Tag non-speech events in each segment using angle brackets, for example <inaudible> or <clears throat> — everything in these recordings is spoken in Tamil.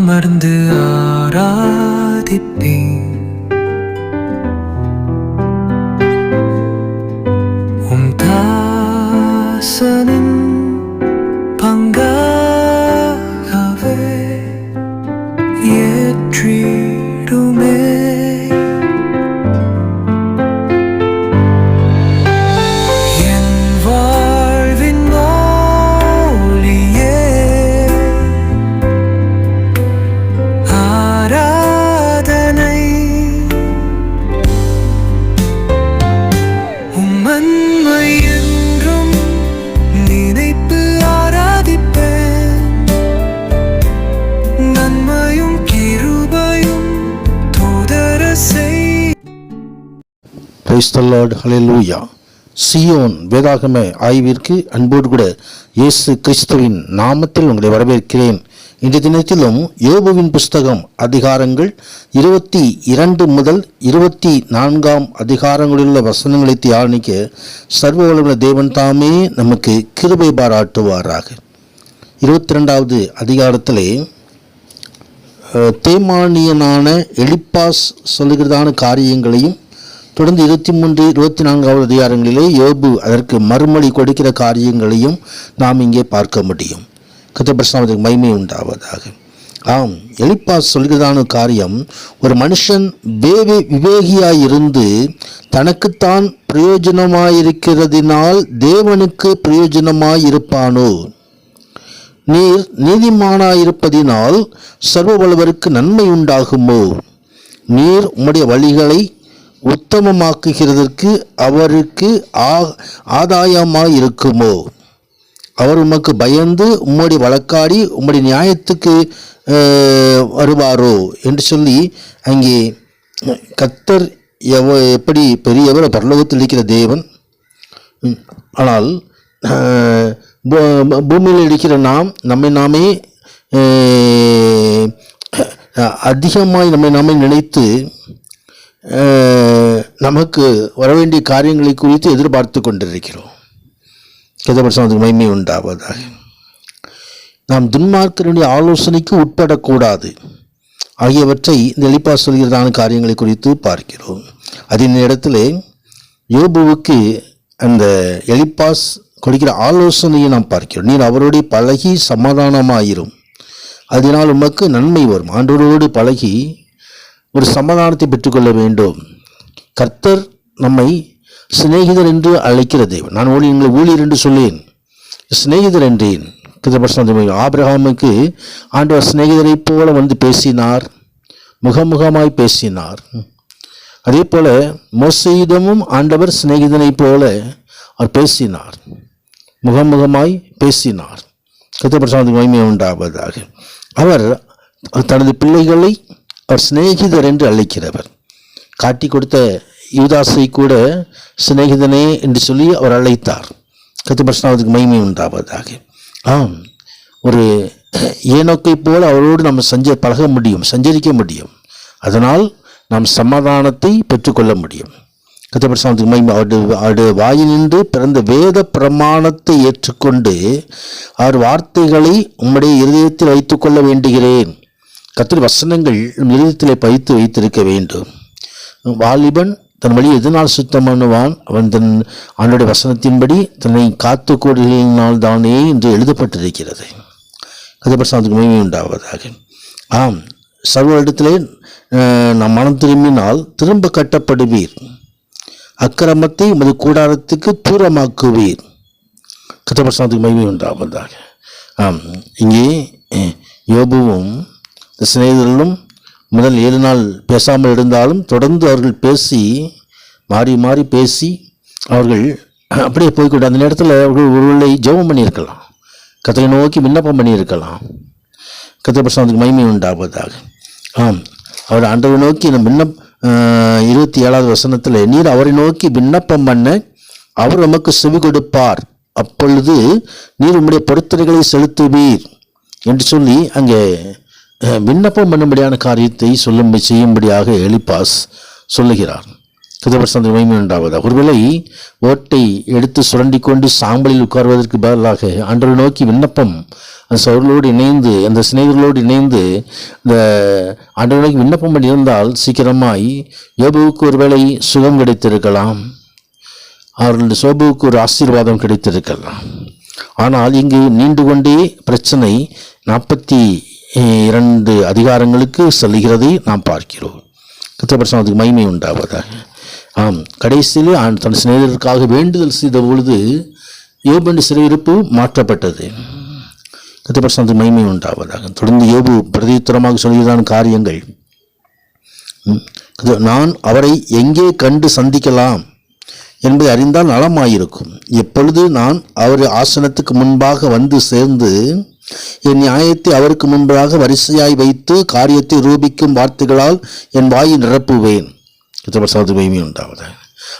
அமர்ந்து ஆராதிப்பேன். பிரைஸ் த லார்ட் ஹalleluya சியோன் வேதாகம ஆய்விற்கு அன்போடு கூட இயேசு கிறிஸ்துவின் நாமத்தில் உங்களை வரவேற்கிறேன். இன்றைய தினத்திலும் யோபுவின் புஸ்தகம் அதிகாரங்கள் இருபத்தி இரண்டு முதல் இருபத்தி நான்காம் அதிகாரங்களிலுள்ள வசனங்களை தியானிக்க சர்வ வல்லமை தேவன் தாமே நமக்கு கிருபை பாராட்டுவாராக. இருபத்தி ரெண்டாவது அதிகாரத்திலே தேமானியனான எலிப்பாஸ் சொல்லுகிறதான காரியங்களையும் தொடர்ந்து இருபத்தி மூன்று இருபத்தி நான்காவது அதிகாரங்களிலே யோபு அதற்கு மறுமொழி கொடுக்கிற காரியங்களையும் நாம் இங்கே பார்க்க முடியும். கத்தபிரசாமத்துக்கு மய்மை உண்டாவதாக. ஆம் எலிப்பா சொல்கிறதான காரியம் ஒரு மனுஷன் வேவி விவேகியாயிருந்து தனக்குத்தான் பிரயோஜனமாயிருக்கிறதினால் தேவனுக்கு பிரயோஜனமாயிருப்பானோ? நீர் நீதிமானாயிருப்பதினால் சர்வ வல்லவருக்கு நன்மை உண்டாகுமோ? நீர் உம்முடைய வழிகளை உத்தமமாக்குகிறதற்கு அவருக்கு ஆ ஆதாயமாயிருக்குமோ அவர் உமக்கு பயந்து உம்முடைய வழக்காடி உம்முடைய நியாயத்துக்கு வருவாரோ? என்று சொல்லி அங்கே கத்தர் எவ எப்படி பெரியவர் பரலோகத்தில் இருக்கிற தேவன்? ஆனால் பூமியில் இருக்கிற நாம் நம்மை நாமே அதிகமாய் நம்மை நாமே நினைத்து நமக்கு வரவேண்டிய காரியங்களை குறித்து எதிர்பார்த்து கொண்டிருக்கிறோம். கதபட்சம் மகிமை உண்டாவதாக. நாம் துன்மார்க்கருடைய ஆலோசனைக்கு உட்படக்கூடாது. ஆகியவற்றை இந்த எலிப்பா சொல்கிறதான காரியங்களை குறித்து பார்க்கிறோம். அதன் இடத்திலே யோபுவுக்கு அந்த எலிப்பாஸ் கொடுக்கிற ஆலோசனையை நாம் பார்க்கிறோம். நீர் அவரோடு பழகி சமாதானமாயிரும். அதனால் உமக்கு நன்மை வரும். ஆண்டவரோடு பழகி ஒரு சமாதானத்தை பெற்றுக்கொள்ள வேண்டும். கர்த்தர் நம்மை சிநேகிதர் என்று அழைக்கிற தேவன். நான் ஊழியர் எங்களை ஊழியர் என்று சொல்லேன். சிநேகிதர் என்றேன். கிருதபட்சம் ஆபிரகாமுக்கு ஆண்டவர் சிநேகிதரை போல வந்து பேசினார். முகமுகமாய் பேசினார். அதே போல மோசையிடமும் ஆண்டவர் சிநேகிதனைப் போல அவர் பேசினார். முகமுகமாய் பேசினார். கத்தபிரசாந்தி மகிமை உண்டாவதாக. அவர் தனது பிள்ளைகளை அவர் சிநேகிதர் என்று அழைக்கிறவர். காட்டி கொடுத்த யூதாசை கூட சிநேகிதனே என்று சொல்லி அவர் அழைத்தார். கத்தபிரசாந்துக்கு மகிமை உண்டாவதாக. ஆம் ஒரு ஏனோக்கை போல் அவரோடு நம்ம சஞ்ச பழக முடியும் சஞ்சரிக்க முடியும். அதனால் நாம் சமாதானத்தை பெற்றுக்கொள்ள முடியும். கத்தபிரசாந்துக்கு மகிமை அவருடைய அவருடைய வாயினின்று பிறந்த வேத பிரமாணத்தை ஏற்றுக்கொண்டு அவர் வார்த்தைகளை உம்முடைய இருதயத்தில் வைத்துக்கொள்ள வேண்டுகிறேன். கத்திரி வசனங்கள் இருதயத்தில் பதித்து வைத்திருக்க வேண்டும். வாலிபன் தன் வழி எதனால் சுத்தம் பண்ணுவான்? அவன் தன் ஆண்டுடைய வசனத்தின்படி தன்னை காத்து கூடுகளினால் தானே என்று எழுதப்பட்டிருக்கிறது. கதபிரசாந்துக்கு மகிமை உண்டாவதாக. ஆம் சர்வ இடத்திலே நம் நாம் மனம் திரும்பினால் திரும்ப கட்டப்படுவீர். அக்கிரமத்தை உமது கூடாரத்துக்கு தூரமாக்குவீர். கத்தபிரசாந்துக்கு மகிமை உண்டாவதாக. ஆம் இங்கே யோபுவும் சிநேகிதர்களும் முதல் ஏழு நாள் பேசாமல் இருந்தாலும் தொடர்ந்து அவர்கள் பேசி மாறி மாறி பேசி அவர்கள் அப்படியே போய்கொண்டு அந்த நேரத்தில் அவர்கள் ஒருவேளை ஜெபம் பண்ணியிருக்கலாம். கத்தரை நோக்கி விண்ணப்பம் பண்ணியிருக்கலாம். கத்திர பிரசாந்தத்துக்கு மகிமை உண்டாவதாக. ஆம். அவர் ஆண்டவை நோக்கி நம்ம விண்ணப் இருபத்தி ஏழாவது வசனத்தில் நீர் அவரை நோக்கி விண்ணப்பம் பண்ண அவர் நமக்கு செவி கொடுப்பார். அப்பொழுது நீர் உம்முடைய பொருத்தனைகளை செலுத்துவீர் என்று சொல்லி அங்கே விண்ணப்பம் பண்ணும்படியான காரியத்தை சொல்லும் செய்யும்படியாக எலிபாஸ் சொல்லுகிறார். கதபரசந்த மகிமை உண்டாவதா ஒருவேளை ஓட்டை எடுத்து சுரண்டி கொண்டு சாம்பலில் உட்கார்வதற்கு பதிலாக ஆண்டவரை நோக்கி விண்ணப்பம் அந்த சவர்களோடு இணைந்து அந்த சிநேகர்களோடு இணைந்து இந்த ஆண்டவரை நோக்கி விண்ணப்பம் பண்ணியிருந்தால் சீக்கிரமாய் யோபுவுக்கு ஒருவேளை சுகம் கிடைத்திருக்கலாம். அவர்களுடைய சோபுவுக்கு ஒரு ஆசீர்வாதம் கிடைத்திருக்கலாம். ஆனால் இங்கு நீண்டு கொண்டே பிரச்சனை நாற்பத்தி இரண்டு அதிகாரங்களுக்கு செல்கிறதை நாம் பார்க்கிறோம். கத்திரபட்சம் அதுக்கு மகிமை உண்டாவதாக. ஆம் கடைசியிலே தன் சிநேகருக்காக வேண்டுதல் செய்த பொழுது யோபின் சிறையிருப்பு மாற்றப்பட்டது. கத்திரபட்சம் மகிமை உண்டாவதாக. தொடர்ந்து யோபு பிரதியுத்தரமாக சொல்கிறான் காரியங்கள். ம். நான் அவரை எங்கே கண்டு சந்திக்கலாம் என்பதை அறிந்தால் நலமாயிருக்கும். எப்பொழுது நான் அவர் ஆசனத்துக்கு முன்பாக வந்து சேர்ந்து என் நியாயத்தை அவருக்கு முன்பாக வரிசையாய் வைத்து காரியத்தை ரூபிக்கும் வார்த்தைகளால் என் வாயை நிரப்புவேன். பிரசாத மகிமை உண்டாவதாக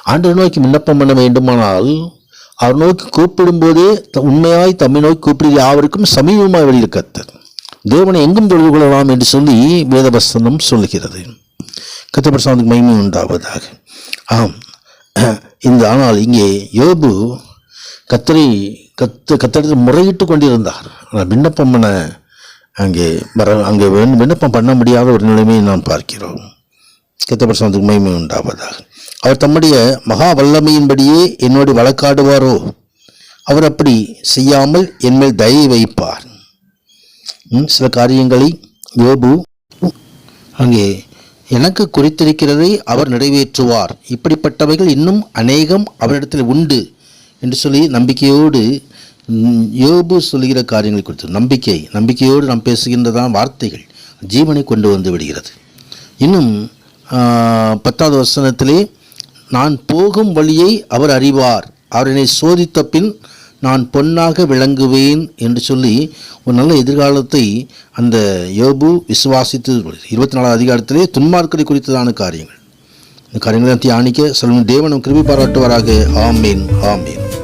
ஆண்டு நோக்கி விண்ணப்பம் பண்ண வேண்டுமானால் அவர் நோக்கி கூப்பிடும்போதே த- உண்மையாய் தம்மை நோக்கி கூப்பிடுகிற யாவருக்கும் சமீபமாய் வெளியில் கத்தர். தேவனை எங்கும் தொழில் கொள்ளலாம் என்று சொல்லி வேதவசனம் சொல்லுகிறது. கத்தபிரசாந்துக்கு மகிமை உண்டாவதாக. ஆம். <clears throat> இந்த ஆனால் இங்கே யோபு கத்தரை கத்து கத்தடத்தில் முறையிட்டு கொண்டிருந்தார். ஆனால் விண்ணப்பம் பண்ண அங்கே வர அங்கே விண்ணப்பம் பண்ண முடியாத ஒரு நிலைமையை நாம் பார்க்கிறோம். கத்தபிரசாந்துக்கு மகிமை உண்டாவதாக. அவர் தம்முடைய மகா வல்லமையின்படியே என்னோடு வழக்காடுவாரோ? அவர் அப்படி செய்யாமல் என்மேல் தயை வைப்பார். ம், சில காரியங்களை யோபு அங்கே எனக்கு குறித்திருக்கிறதை அவர் நிறைவேற்றுவார். இப்படிப்பட்டவைகள் இன்னும் அநேகம் அவரிடத்தில் உண்டு என்று சொல்லி நம்பிக்கையோடு யோபு சொல்லுகிற காரியங்களை குறித்து நம்பிக்கை நம்பிக்கையோடு நாம் பேசுகின்றதான் வார்த்தைகள் ஜீவனை கொண்டு வந்து விடுகிறது. இன்னும் பத்தாவது வசனத்திலே நான் போகும் வழியை அவர் அறிவார். அவர் என்னை சோதித்த பின் நான் பொன்னாக விளங்குவேன் என்று சொல்லி ஒரு நல்ல எதிர்காலத்தை அந்த யோபு விசுவாசித்து இருபத்தி நாலாவது அதிகாரத்திலே துன்மார்க்கரை குறித்ததான காரியங்கள். இந்த காரியங்களை தியானிக்க சொல்லும் தேவனும் கிருபி பாராட்டுவாராக. ஆமீன் ஆமீன்.